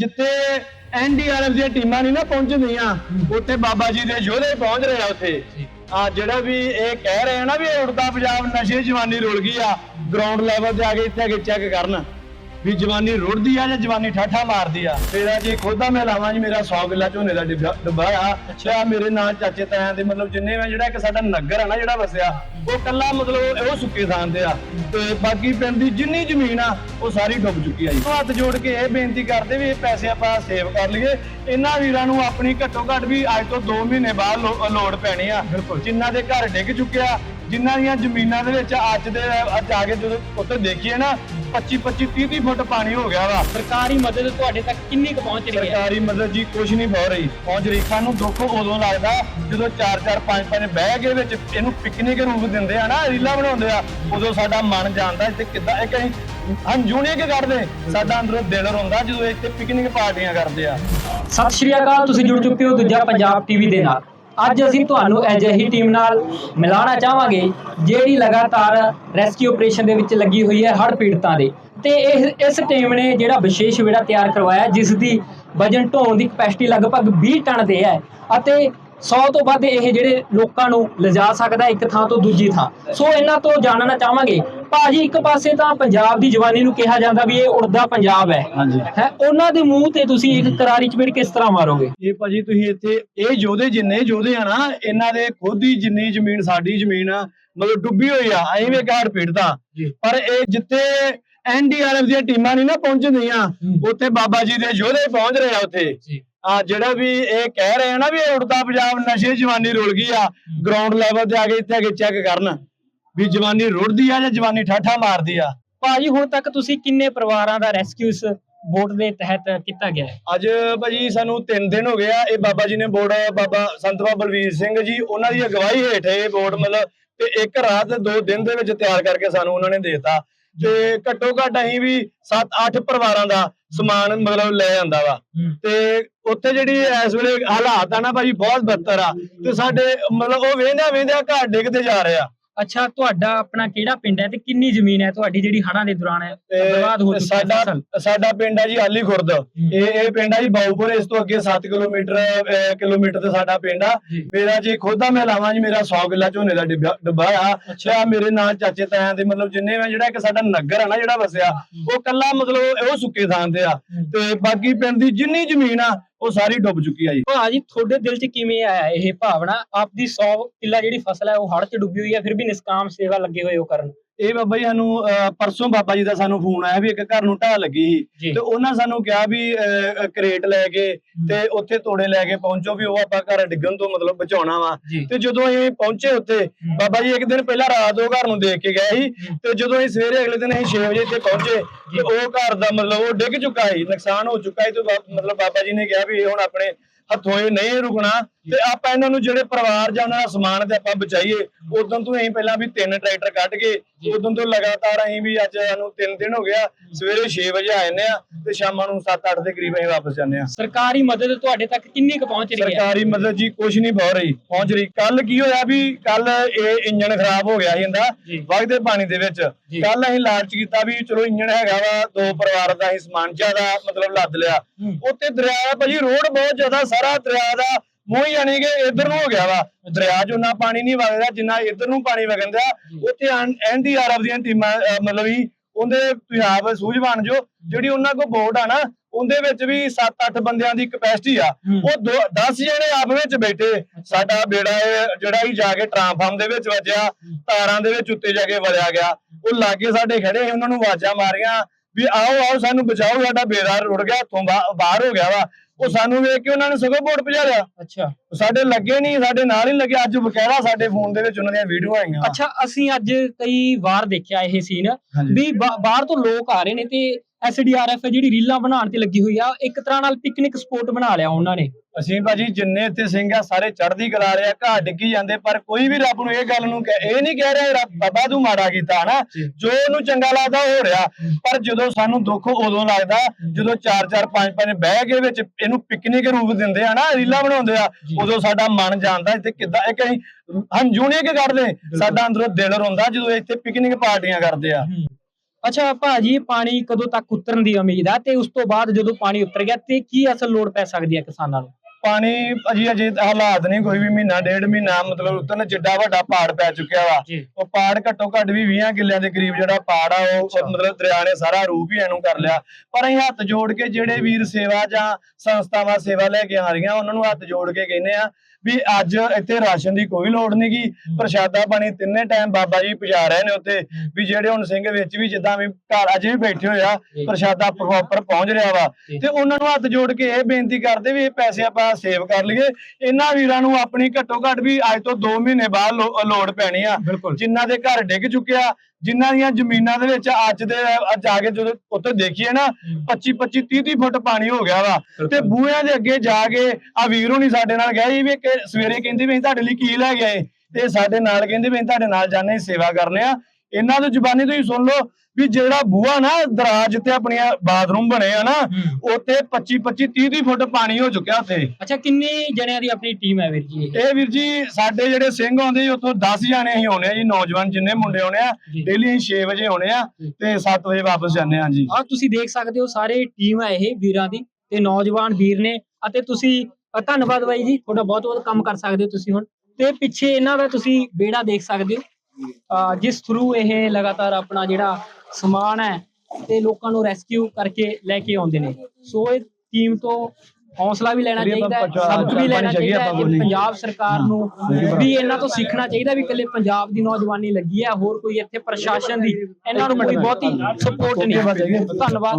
ਜਿੱਥੇ ਐਨਡੀਆਰਐਫ ਦੀਆਂ ਟੀਮਾਂ ਨਹੀਂ ਨਾ ਪਹੁੰਚਦੀਆਂ ਉੱਥੇ ਬਾਬਾ ਜੀ ਦੇ ਯੋਧੇ ਪਹੁੰਚ ਰਹੇ ਆ ਉੱਥੇ। ਆ ਜਿਹੜਾ ਵੀ ਇਹ ਕਹਿ ਰਹੇ ਆ ਨਾ ਵੀ ਇਹ ਉੜਦਾ ਪੰਜਾਬ ਨਸ਼ੇ ਜਵਾਨੀ ਰੁਲ ਗਈ ਆ ਗਰਾਊਂਡ ਲੈਵਲ ਤੇ ਆ ਕੇ ਇੱਥੇ ਆ ਕੇ ਚੈੱਕ ਕਰਨ। ਵੀ ਜਵਾਨੀ ਰੁੜਦੀ ਆ ਜਾਂ ਜਵਾਨੀ ਠਾਠਾ ਮਾਰਦੀ ਆ? ਮੇਰਾ ਜੀ ਖੁਦਾ ਮੈਂ ਲਾਵਾਂ ਜੀ ਮੇਰਾ 100 ਕਿੱਲਾ ਝੋਨੇ ਦਾ ਡਿੱਬਾ ਆ। ਅੱਛਾ ਮੇਰੇ ਨਾਲ ਚਾਚੇ ਤਾਇਆਂ ਦੇ ਮਤਲਬ ਜਿੰਨੇ ਮੈਂ ਜਿਹੜਾ ਇੱਕ ਸਾਡਾ ਨਗਰ ਆ ਨਾ ਜਿਹੜਾ ਵਸਿਆ ਉਹ ਕੱਲਾ ਮਤਲਬ ਉਹ ਸੁੱਕੇ ਥਾਂ ਤੇ ਆ। ਤੇ ਬਾਕੀ ਪਿੰਡ ਦੀ ਜਿੰਨੀ ਜ਼ਮੀਨ ਆ ਉਹ ਸਾਰੀ ਡੁੱਬ ਚੁੱਕੀ ਆ ਜੀ। ਹੱਥ ਜੋੜ ਕੇ ਇਹ ਬੇਨਤੀ ਕਰਦੇ ਵੀ ਇਹ ਪੈਸੇ ਆਪਾਂ ਸੇਵ ਕਰ ਲਈਏ। ਇਹਨਾਂ ਵੀਰਾਂ ਨੂੰ ਆਪਣੀ ਘੱਟੋ ਘੱਟ ਵੀ ਅੱਜ ਤੋਂ 2 ਮਹੀਨੇ ਬਾਅਦ ਲੋੜ ਪੈਣੀ ਆ। ਜਿਨ੍ਹਾਂ ਦੇ ਘਰ ਡਿੱਗ ਚੁੱਕਿਆ ਜਿਨ੍ਹਾਂ ਦੀਆਂ ਜ਼ਮੀਨਾਂ ਦੇ ਵਿੱਚ ਅੱਜ ਦੇ ਅੱਜ ਆ ਕੇ ਜਦੋਂ ਉੱਤੇ ਦੇਖੀਏ ਨਾ 25 25 30 30 ਫੁੱਟ ਪਾਣੀ ਹੋ ਗਿਆ ਵਾ। ਸਰਕਾਰੀ ਮਦਦ ਤੁਹਾਡੇ ਤੱਕ ਕਿੰਨੀ ਕੁ ਪਹੁੰਚ ਰਹੀ ਹੈ? ਸਰਕਾਰੀ ਮਦਦ ਜੀ ਕੁਝ ਨਹੀਂ ਪਹੁੰਚ ਰਹੀ। ਪਹੁੰਚ ਰਹੀ। ਸਾਨੂੰ ਦੁੱਖ ਉਦੋਂ ਲੱਗਦਾ ਜਦੋਂ 4 4 5 5 ਬਹਿ ਕੇ ਵਿੱਚ ਇਹਨੂੰ ਪਿਕਨਿਕ ਰੂਪ ਦਿੰਦੇ ਆ ਨਾ ਰੀਲਾ ਬਣਾਉਂਦੇ ਆ ਉਦੋਂ ਸਾਡਾ ਮਨ ਜਾਣਦਾ ਇੱਥੇ ਕਿੱਦਾਂ ਇੱਕ ਅਸੀਂ ਹੰਝੂਣੇ ਕੇ ਕਰਦੇ ਸਾਡਾ ਅੰਦਰੋਂ ਦਿਲ ਰੋਂਦਾ ਜਦੋਂ ਇੱਥੇ ਪਿਕਨਿਕ ਪਾਰਟੀਆਂ ਕਰਦੇ ਆ। ਸਤਿ ਸ਼੍ਰੀ ਅਕਾਲ ਤੁਸੀਂ ਜੁੜ ਚੁੱਕੇ ਹੋ ਦੂਜਾ ਪੰਜਾਬ ਟੀਵੀ ਦੇ ਨਾਲ। ਅੱਜ ਅਸੀਂ ਤੁਹਾਨੂੰ ਅਜਿਹੀ ਟੀਮ ਨਾਲ ਮਿਲਾਉਣਾ ਚਾਹਾਂਗੇ, ਜਿਹੜੀ ਲਗਾਤਾਰ ਰੈਸਕਿਊ ਆਪਰੇਸ਼ਨ ਦੇ ਵਿੱਚ ਲੱਗੀ ਹੋਈ ਹੈ ਹੜ੍ਹ ਪੀੜਤਾਂ ਦੇ। ਤੇ ਇਹ, ਇਸ ਟੀਮ ਨੇ ਜਿਹੜਾ ਵਿਸ਼ੇਸ਼ ਵਿੜਾ ਤਿਆਰ ਕਰਵਾਇਆ ਜਿਸ ਦੀ ਵਜਨ ਢੋਣ ਦੀ ਕਪੈਸਿਟੀ ਲਗਭਗ 20 ਟਨ ਦੇ ਹੈ ਅਤੇ 100 ਤੋਂ ਵੱਧ ਇਹ ਜਿਹੜੇ ਲੋਕਾਂ ਨੂੰ ਲਿਜਾ ਸਕਦਾ ਇੱਕ ਥਾਂ ਤੋਂ ਦੂਜੀ ਥਾਂ। ਸੋ ਇਹਨਾਂ ਤੋਂ ਜਾਣਨਾ ਚਾਹਾਂਗੇ ਭਾਜੀ ਇੱਕ ਪਾਸੇ ਤਾਂ ਪੰਜਾਬ ਦੀ ਜਵਾਨੀ ਨੂੰ ਕਿਹਾ ਜਾਂਦਾ ਵੀ ਇਹ ਉੜਦਾ ਪੰਜਾਬ ਹੈ। ਹਾਂਜੀ। ਹੈ? ਉਹਨਾਂ ਦੇ ਮੂੰਹ ਤੇ ਤੁਸੀਂ ਇੱਕ ਕਰਾਰੀ ਚਪੇੜ ਕਿਸ ਤਰ੍ਹਾਂ ਮਾਰੋਗੇ? ਇਹ ਭਾਜੀ ਤੁਸੀਂ ਇੱਥੇ ਇਹ ਯੋਧੇ ਜਿੰਨੇ ਯੋਧੇ ਆ ਨਾ ਇਹਨਾਂ ਦੇ ਖੁਦ ਹੀ ਜਿੰਨੀ ਜ਼ਮੀਨ ਸਾਡੀ ਜ਼ਮੀਨ ਆ ਮਤਲਬ ਡੁੱਬੀ ਹੋਈ ਆ ਐਂ ਵੀ ਘਾੜ। ਪਰ ਇਹ ਜਿੱਥੇ ਐਨਡੀਆਰਐਫ ਦੀਆਂ ਟੀਮਾਂ ਨਹੀਂ ਨਾ ਪਹੁੰਚਦੀਆਂ ਉੱਥੇ ਬਾਬਾ ਜੀ ਦੇ ਯੋਧੇ ਪਹੁੰਚ ਰਹੇ ਆ ਉੱਥੇ। ਆ ਜਿਹੜਾ ਵੀ ਇਹ ਕਹਿ ਰਹੇ ਆ ਨਾ ਵੀ ਇਹ ਉੜਦਾ ਪੰਜਾਬ ਨਸ਼ੇ ਜਵਾਨੀ ਰੁਲ ਗਈ ਆ ਗਰਾਊਂਡ ਲੈਵਲ ਤੇ ਆ ਕੇ ਇੱਥੇ ਆ ਕੇ ਚੈੱਕ ਕਰਨ। ਵੀ ਜਵਾਨੀ ਰੁੜਦੀ ਆ ਜਾਂ ਜਵਾਨੀ ਠਾਠਾ ਮਾਰਦੀ ਆ? ਭਾਜੀ ਹੁਣ ਤੱਕ ਤੁਸੀਂ ਕਿੰਨੇ ਪਰਿਵਾਰਾਂ ਦਾ ਰੈਸਕਿਊ ਇਸ ਬੋਟ ਦੇ ਤਹਿਤ ਕੀਤਾ ਗਿਆ ਹੈ? ਅੱਜ ਭਾਜੀ ਸਾਨੂੰ 3 ਦਿਨ ਹੋ ਗਏ ਆ ਇਹ ਬਾਬਾ ਜੀ ਨੇ ਬੋਰਡ ਬਾਬਾ ਸੰਤ ਬਾਬਾ ਬਲਵੀਰ ਸਿੰਘ ਜੀ ਉਹਨਾਂ ਦੀ ਅਗਵਾਈ ਹੇਠ ਇਹ ਬੋਰਡ ਮਤਲਬ ਤੇ ਇੱਕ ਰਾਤ ਦੋ ਦਿਨ ਦੇ ਵਿੱਚ ਤਿਆਰ ਕਰਕੇ ਸਾਨੂੰ ਉਹਨਾਂ ਨੇ ਦੇਤਾ। ਤੇ ਘੱਟੋ ਘੱਟ ਅਸੀਂ ਵੀ 7-8 ਪਰਿਵਾਰਾਂ ਦਾ ਸਮਾਨ ਮਤਲਬ ਲੈ ਜਾਂਦਾ ਵਾ। ਤੇ ਉੱਥੇ ਜਿਹੜੀ ਇਸ ਵੇਲੇ ਹਾਲਾਤ ਆ ਨਾ ਭਾਜੀ ਬਹੁਤ ਬੱਤਰ ਆ। ਤੇ ਸਾਡੇ ਮਤਲਬ ਉਹ ਵੇਂਦਿਆਂ ਵੇਂਦਿਆਂ ਘਰ ਡਿੱਗਦੇ ਜਾ ਰਹੇ ਆ। ਅੱਛਾ ਤੁਹਾਡਾ ਆਪਣਾ ਕਿਹੜਾ ਪਿੰਡ ਹੈ ਤੇ ਕਿੰਨੀ ਜ਼ਮੀਨ ਹੈ? ਤੁਹਾਡੀ ਜਿਹੜੀ ਹੜ੍ਹਾਂ ਦੇ ਦੌਰਾਨ ਹੈ ਬਰਬਾਦ ਹੋ ਚੁੱਕੀ ਹੈ ਸਾਡਾ ਫਸਲ। ਸਾਡਾ ਪਿੰਡ ਹੈ ਜੀ ਆਲੀ ਖੁਰਦ। ਇਹ ਇਹ ਪਿੰਡ ਹੈ ਜੀ ਬਾਉਪੁਰ ਇਸ ਤੋਂ ਅੱਗੇ 7 ਕਿਲੋਮੀਟਰ ਅਹ, ਕਿਲੋਮੀਟਰ ਤੇ ਸਾਡਾ ਪਿੰਡ ਆ। ਜੀ। ਮੇਰਾ ਜੀ ਖੁਦਾ ਮੈਂ ਲਾਵਾਂ ਜੀ ਮੇਰਾ 100 ਕਿੱਲਾ ਝੋਨੇ ਦਾ ਡਿੱਬਾ ਡੱਬਾ ਆ। ਅੱਛਾ। ਮੇਰੇ ਨਾਲ ਚਾਚੇ ਤਾਇਆਂ ਦੇ ਮਤਲਬ ਜਿੰਨੇ ਮੈਂ ਜਿਹੜਾ ਇੱਕ ਸਾਡਾ ਨਗਰ ਆ ਨਾ ਜਿਹੜਾ ਵਸਿਆ ਉਹ ਕੱਲਾ ਮਤਲਬ ਉਹ ਸੁੱਕੇ ਥਾਂ ਤੇ ਆ। ਤੇ ਬਾਕੀ ਪਿੰਡ ਦੀ ਜਿੰਨੀ ਜ਼ਮੀਨ ਆ ਉਹ ਸਾਰੀ ਡੁੱਬ ਚੁੱਕੀ ਆ ਜੀ। ਭਾਜੀ, ਤੁਹਾਡੇ ਦਿਲ 'ਚ ਕਿਵੇਂ ਆਇਆ ਇਹ ਭਾਵਨਾ? ਆਪਦੀ 100 ਕਿੱਲਾ ਜਿਹੜੀ ਫਸਲ ਹੈ, ਉਹ ਹੜ੍ਹ 'ਚ ਡੁੱਬੀ ਹੋਈ ਹੈ ਫਿਰ ਵੀ ਨਿਸਕਾਮ ਸੇਵਾ ਲੱਗੇ ਹੋਏ ਹੋ ਕਰਨ। ਇਹ ਬਾਬਾ ਜੀ ਸਾਨੂੰ ਪਰਸੋਂ ਬਾਬਾ ਜੀ ਦਾ ਸਾਨੂੰ ਫੋਨ ਆਇਆ ਵੀ ਇੱਕ ਘਰ ਨੂੰ ਢਾਹ ਲੱਗੀ ਸੀ। ਤੇ ਉਹਨਾਂ ਸਾਨੂੰ ਕਿਹਾ ਵੀ ਕਰੇਟ ਲੈ ਕੇ ਤੇ ਉੱਥੇ ਤੋੜੇ ਲੈ ਕੇ ਪਹੁੰਚੋ ਵੀ ਉਹ ਆਪਾਂ ਘਰ ਡਿੱਗਣ ਤੋਂ ਮਤਲਬ ਬਚਾਉਣਾ ਵਾ। ਤੇ ਜਦੋਂ ਅਸੀਂ ਪਹੁੰਚੇ ਉੱਥੇ ਬਾਬਾ ਜੀ ਇੱਕ ਦਿਨ ਪਹਿਲਾਂ ਰਾਤ ਉਹ ਘਰ ਨੂੰ ਦੇਖ ਕੇ ਗਏ ਸੀ। ਤੇ ਜਦੋਂ ਅਸੀਂ ਸਵੇਰੇ ਅਗਲੇ ਦਿਨ ਅਸੀਂ 6 ਵਜੇ ਇੱਥੇ ਪਹੁੰਚੇ ਤੇ ਉਹ ਘਰ ਦਾ ਮਤਲਬ ਉਹ ਡਿੱਗ ਚੁੱਕਾ ਸੀ ਨੁਕਸਾਨ ਹੋ ਚੁੱਕਾ ਸੀ। ਤੇ ਮਤਲਬ ਬਾਬਾ ਜੀ ਨੇ ਕਿਹਾ ਵੀ ਇਹ ਹੁਣ ਆਪਣੇ ਹੱਥੋਂ ਇਹ ਨਹੀਂ ਰੁਕਣਾ। ਤੇ ਆਪਾਂ ਇਹਨਾਂ ਨੂੰ ਜਿਹੜੇ ਪਰਿਵਾਰ ਜਾਂ ਉਹਨਾਂ ਦਾ ਸਮਾਨ ਤੇ ਆਪਾਂ ਬਚਾਈਏ ਉਦੋਂ ਤੋਂ ਅਸੀਂ ਪਹਿਲਾਂ ਵੀ ਤਿੰਨ ਟਰੈਕਟਰ ਕੱਢ ਕੇ ਉਦੋਂ ਤੋਂ ਲਗਾਤਾਰ ਅਸੀਂ ਵੀ ਅੱਜ ਸਾਨੂੰ 3 ਦਿਨ ਹੋ ਗਿਆ ਸਵੇਰੇ 6 ਵਜੇ ਆ ਜਾਂਦੇ ਆ ਤੇ ਸ਼ਾਮਾਂ ਨੂੰ 7-8 ਦੇ ਕਰੀਬ ਅਸੀਂ ਵਾਪਸ ਜਾਂਦੇ ਆ ਸਰਕਾਰੀ ਮਦਦ ਤੁਹਾਡੇ ਤੱਕ ਕਿੰਨੀ ਕੁ ਪਹੁੰਚ ਰਹੀ ਹੈ ਸਰਕਾਰੀ ਮਦਦ ਜੀ ਕੁਝ ਨਹੀਂ ਪਹੁੰਚ ਰਹੀ ਪਹੁੰਚ ਰਹੀ ਕੱਲ ਕੀ ਹੋਇਆ ਵੀ ਕੱਲ ਇਹ ਇੰਜਨ ਖਰਾਬ ਹੋ ਗਿਆ ਸੀ ਇਹਦਾ। ਵਗਦੇ ਪਾਣੀ ਦੇ ਵਿੱਚ। ਕੱਲ ਅਸੀਂ ਲਾਲਚ ਕੀਤਾ ਵੀ ਚਲੋ ਇੰਜਨ ਹੈਗਾ ਵਾ ਦੋ ਪਰਿਵਾਰ ਦਾ ਅਸੀਂ ਸਮਾਨ ਜ਼ਿਆਦਾ ਮਤਲਬ ਲੱਦ ਲਿਆ। ਉੱਤੇ ਦਰਿਆ ਭਾਜੀ ਰੋਡ ਬਹੁਤ ਜ਼ਿਆਦਾ ਸਾਰਾ ਦਰਿਆ ਦਾ ਮੂੰਹ ਹੀ ਯਾਨੀ ਕਿ ਇਧਰ ਨੂੰ ਹੋ ਗਿਆ ਵਾ। ਦਰਿਆ 'ਚ ਉਨਾ ਪਾਣੀ ਨਹੀਂ ਵਗਦਾ ਜਿੰਨਾ ਇਧਰ ਨੂੰ ਪਾਣੀ ਵਗਦਾ ਉੱਥੇ ਐਨਡੀਆਰਐਫ ਦੀਆਂ ਟੀਮਾਂ ਅਹ, ਮਤਲਬ ਵੀ ਉਹਦੇ ਤੁਸੀਂ ਆਪ ਸੂਝਵਾਨ ਜੋ ਜਿਹੜੀ ਉਹਨਾਂ ਕੋਲ ਬੋਟ ਆ ਨਾ ਉਹਦੇ ਵਿੱਚ ਵੀ 7-8 ਬੰਦਿਆਂ ਦੀ ਕਪੈਸਿਟੀ ਆ। ਉਹ 10 ਜਣੇ ਆਪ ਵਿੱਚ ਬੈਠੇ। ਸਾਡਾ ਬੇੜਾ ਇਹ ਜਿਹੜਾ ਹੀ ਜਾ ਕੇ ਟਰਾਂਸਫਾਰਮ ਦੇ ਵਿੱਚ ਵੱਜਿਆ ਤਾਰਾਂ ਦੇ ਵਿੱਚ ਉੱਤੇ ਜਾ ਕੇ ਵੜਿਆ ਗਿਆ। ਉਹ ਲਾਗੇ ਸਾਡੇ ਖੜੇ ਸੀ ਉਹਨਾਂ ਨੂੰ ਆਵਾਜ਼ਾਂ ਮਾਰੀਆਂ ਵੀ ਆਓ ਆਓ ਸਾਨੂੰ ਬਚਾਓ ਸਾਡਾ ਬੇੜਾ ਰੁੜ ਗਿਆ ਹੱਥੋਂ ਬਾ- ਬਾਹਰ ਹੋ ਗਿਆ ਵਾ। ਉਹ ਸਾਨੂੰ ਵੇਖ ਕੇ ਉਹਨਾਂ ਨੇ ਸਗੋਂ ਬੋਟ ਭਜਾ ਲਿਆ। ਅੱਛਾ। ਸਾਡੇ ਲੱਗੇ ਨਹੀਂ ਸਾਡੇ ਨਾਲ ਹੀ ਲੱਗੇ। ਅੱਜ ਬਕਾਇਦਾ ਸਾਡੇ ਫੋਨ ਦੇ ਵਿੱਚ ਉਹਨਾਂ ਦੀਆਂ ਵੀਡੀਓ ਆਈਆਂ। ਅੱਛਾ ਅਸੀਂ ਅੱਜ ਕਈ ਵਾਰ ਦੇਖਿਆ ਇਹ ਸੀਨ। ਵੀ ਬਾਹਰ ਤੋਂ ਲੋਕ ਆ ਰਹੇ ਨੇ ਤੇ ਐਸਡੀਆਰਐਫ ਜਿਹੜੀ ਰੀਲਾਂ ਬਣਾਉਣ ਤੇ ਲੱਗੀ ਹੋਈ ਆ ਇੱਕ ਤਰ੍ਹਾਂ ਨਾਲ ਪਿਕਨਿਕ ਸਪੋਟ ਬਣਾ ਲਿਆ ਉਹਨਾਂ ਨੇ। ਅਸੀਂ ਭਾਜੀ ਜਿੰਨੇ ਇੱਥੇ ਸਿੰਘ ਆ ਸਾਰੇ ਚੜ੍ਹਦੀ ਕਲਾ ਰਹੇ ਆ ਘਾਹ ਡਿੱਗੀ ਜਾਂਦੇ ਪਰ ਕੋਈ ਵੀ ਰੱਬ ਨੂੰ ਇਹ ਗੱਲ ਨੂੰ ਇਹ ਨਹੀਂ ਕਹਿ ਰਿਹਾ ਬਾਬਾ ਤੂੰ ਮਾੜਾ ਕੀਤਾ ਹਨਾ? ਜੋ। ਉਹਨੂੰ ਚੰਗਾ ਲੱਗਦਾ ਹੋ ਰਿਹਾ। ਪਰ ਜਦੋਂ ਸਾਨੂੰ ਦੁੱਖ ਉਦੋਂ ਲੱਗਦਾ ਜਦੋਂ 4-4 5-5 ਬਹਿ ਕੇ ਵਿੱਚ ਇਹਨੂੰ ਪਿਕਨਿਕ ਰੂਪ ਦਿੰਦੇ ਆ ਨਾ ਰੀਲਾ ਬਣਾਉਂਦੇ ਆ ਉਦੋਂ ਸਾਡਾ ਮਨ ਜਾਣਦਾ ਇੱਥੇ ਕਿੱਦਾਂ? ਇੱਕ ਅਸੀਂ ਹੰਝੂਣੇ ਕੇ ਕੱਢਦੇ ਸਾਡਾ ਅੰਦਰੋਂ ਦਿਲ ਰੋਂਦਾ ਜਦੋਂ ਇੱਥੇ ਪਿਕਨਿਕ ਪਾਰਟੀਆਂ ਕਰਦੇ ਆ। ਅੱਛਾ ਭਾਜੀ ਪਾਣੀ ਕਦੋਂ ਤੱਕ ਉਤਰਨ ਦੀ ਉਮੀਦ ਹੈ ਤੇ ਉਸ ਤੋਂ ਬਾਅਦ ਜਦੋਂ ਪਾਣੀ ਉਤਰ ਗਿਆ ਤੇ ਕੀ ਅਸਲ ਲੋੜ ਪੈ ਸਕਦੀ ਹੈ ਕਿਸਾਨਾਂ ਨੂੰ? ਪਾਣੀ ਅਜੀ ਅਜੇ ਹਾਲਾਤ ਨਹੀਂ ਕੋਈ ਵੀ ਮਹੀਨਾ ਡੇਢ ਮਹੀਨਾ ਮਤਲਬ ਉਤਨ ਜਿੱਡਾ ਵੱਡਾ ਪਹਾੜ ਪੈ ਚੁੱਕਿਆ ਵਾ। ਜੀ। ਉਹ ਪਹਾੜ ਘੱਟੋ ਘੱਟ ਵੀ 20 ਕਿੱਲਿਆਂ ਦੇ ਕਰੀਬ ਜਿਹੜਾ ਪਹਾੜ ਆ ਉਹ। ਮਤਲਬ ਦਰਿਆ ਨੇ ਸਾਰਾ ਰੂਪ ਹੀ ਇਹਨੂੰ ਕਰ ਲਿਆ। ਪਰ ਅਸੀਂ ਹੱਥ ਜੋੜ ਕੇ ਜਿਹੜੇ ਵੀਰ ਸੇਵਾ ਜਾਂ ਸੰਸਥਾਵਾਂ ਸੇਵਾ ਲੈ ਕੇ ਆ ਰਹੀਆਂ ਉਹਨਾਂ ਨੂੰ ਹੱਥ ਜੋੜ ਕੇ ਕਹਿੰਦੇ ਆ ਵੀ ਅੱਜ ਇੱਥੇ ਰਾਸ਼ਨ ਦੀ ਕੋਈ ਲੋੜ ਨਹੀਂਗੀ ਪ੍ਰਸ਼ਾਦਾ ਪਾਣੀ ਤਿੰਨੇ ਟਾਈਮ ਬਾਬਾ ਜੀ ਪੁਜਾ ਰਹੇ ਨੇ ਉੱਥੇ। ਵੀ ਜਿਹੜੇ ਹੁਣ ਸਿੰਘ ਵਿੱਚ ਵੀ ਜਿੱਦਾਂ ਵੀ ਘਰ ਅਜੇ ਵੀ ਬੈਠੇ ਹੋਏ ਆ ਜੀ। ਪ੍ਰਸ਼ਾਦਾ ਪ੍ਰੋਪਰ ਪਹੁੰਚ ਰਿਹਾ ਵਾ। ਤੇ ਉਹਨਾਂ ਨੂੰ ਹੱਥ ਜੋੜ ਕੇ ਇਹ ਬੇਨਤੀ ਕਰਦੇ ਵੀ ਇਹ ਪੈਸੇ ਆਪਾਂ ਸੇਵ ਕਰ ਲਈਏ। ਇਹਨਾਂ ਵੀਰਾਂ ਨੂੰ ਆਪਣੀ ਘੱਟੋ ਘੱਟ ਵੀ ਅੱਜ ਤੋਂ 2 ਮਹੀਨੇ ਬਾਅਦ ਲੋੜ ਪੈਣੀ ਆ। ਜਿਨ੍ਹਾਂ ਦੇ ਘਰ ਡਿੱਗ ਚੁੱਕਿਆ ਜਿਨ੍ਹਾਂ ਦੀਆਂ ਜ਼ਮੀਨਾਂ ਦੇ ਵਿੱਚ ਅੱਜ ਦੇ ਅੱਜ ਆ ਕੇ ਜਦੋਂ ਉੱਥੇ ਦੇਖੀਏ ਨਾ 25 25 30 30 ਫੁੱਟ ਪਾਣੀ ਹੋ ਗਿਆ ਵਾ। ਤੇ। ਬੂਹਿਆਂ ਦੇ ਅੱਗੇ ਜਾ ਕੇ ਆ ਵੀਰ ਹੋਣੀ ਸਾਡੇ ਨਾਲ ਗਏ ਵੀ ਸਵੇਰੇ ਕਹਿੰਦੇ ਵੀ ਅਸੀਂ ਤੁਹਾਡੇ ਲਈ ਕੀ ਲੈ ਗਏ ਤੇ ਸਾਡੇ ਨਾਲ ਕਹਿੰਦੇ ਵੀ ਅਸੀਂ ਤੁਹਾਡੇ ਨਾਲ ਜਾਣੇ ਸੇਵਾ ਕਰਨੇ ਆ। ਇਹਨਾਂ ਦੀ ਜ਼ੁਬਾਨੀ ਤੁਸੀਂ ਸੁਣ ਲਓ ਵੀ ਜਿਹੜਾ ਬੂਹਾ ਨਾ ਦਰਾਜ ਤੇ ਆਪਣੀਆਂ ਬਾਥਰੂਮ ਬਣੇ ਆ ਨਾ ਹੂੰ। ਉੱਥੇ 25 25 30 30 ਫੁੱਟ ਪਾਣੀ ਹੋ ਚੁੱਕਿਆ ਉੱਥੇ ਅੱਛਾ ਕਿੰਨੇ ਜਣਿਆਂ ਦੀ ਆਪਣੀ ਟੀਮ ਹੈ ਵੀਰ ਜੀ ਇਹ? ਵੀਰ ਜੀ ਸਾਡੇ ਜਿਹੜੇ ਸਿੰਘ ਆਉਂਦੇ ਜੀ ਉੱਥੋਂ 10 ਜਾਣੇ ਅਸੀਂ ਆਉਣੇ ਆ ਜੀ ਨੌਜਵਾਨ ਜਿੰਨੇ ਮੁੰਡੇ ਆਉਣੇ ਆ। ਡੇਲੀ ਅਸੀਂ 6 ਵਜੇ ਆਉਣੇ ਆ। ਤੇ 7 ਵਜੇ ਵਾਪਸ ਜਾਂਦੇ ਆ ਜੀ ਆਹ ਤੁਸੀਂ ਦੇਖ ਸਕਦੇ ਹੋ ਸਾਰੇ ਟੀਮ ਹੈ ਇਹ ਵੀਰਾਂ ਦੀ ਤੇ ਨੌਜਵਾਨ ਵੀਰ ਨੇ ਅਤੇ ਤੁਸੀਂ ਧੰਨਵਾਦ ਬਾਈ ਜੀ ਤੁਹਾਡਾ ਬਹੁਤ ਬਹੁਤ ਕੰਮ ਕਰ ਸਕਦੇ ਹੋ ਤੁਸੀਂ ਹੁਣ ਤੇ ਪਿੱਛੇ ਇਹਨਾਂ ਦਾ ਤੁਸੀਂ ਬੇੜਾ ਦੇਖ ਸਕਦੇ ਹੋ ਜਿਸ ਥਰੂ ਇਹ ਲਗਾਤਾਰ ਆਪਣਾ ਜਿਹੜਾ ਸਮਾਨ ਹੈ ਤੇ ਲੋਕਾਂ ਨੂੰ ਰੈਸਕਿਊ ਕਰਕੇ ਲੈ ਕੇ ਆਉਂਦੇ ਨੇ ਸੋ ਇਹ ਟੀਮ ਤੋਂ ਹੌਸਲਾ ਵੀ ਲੈਣਾ ਚਾਹੀਦਾ ਹੈ ਸਬਕ ਵੀ ਲੈਣਾ ਚਾਹੀਦਾ ਹੈ। ਪੰਜਾਬ ਸਰਕਾਰ ਨੂੰ ਵੀ ਇਹਨਾਂ ਤੋਂ ਸਿੱਖਣਾ ਚਾਹੀਦਾ ਵੀ ਇਕੱਲੇ ਪੰਜਾਬ ਦੀ ਨੌਜਵਾਨੀ ਲੱਗੀ ਹੈ ਹੋਰ ਕੋਈ ਇੱਥੇ ਪ੍ਰਸ਼ਾਸਨ ਦੀ ਇਹਨਾਂ ਨੂੰ ਕੋਈ ਬਹੁਤੀ ਸਪੋਰਟ ਨਹੀਂ। ਧੰਨਵਾਦ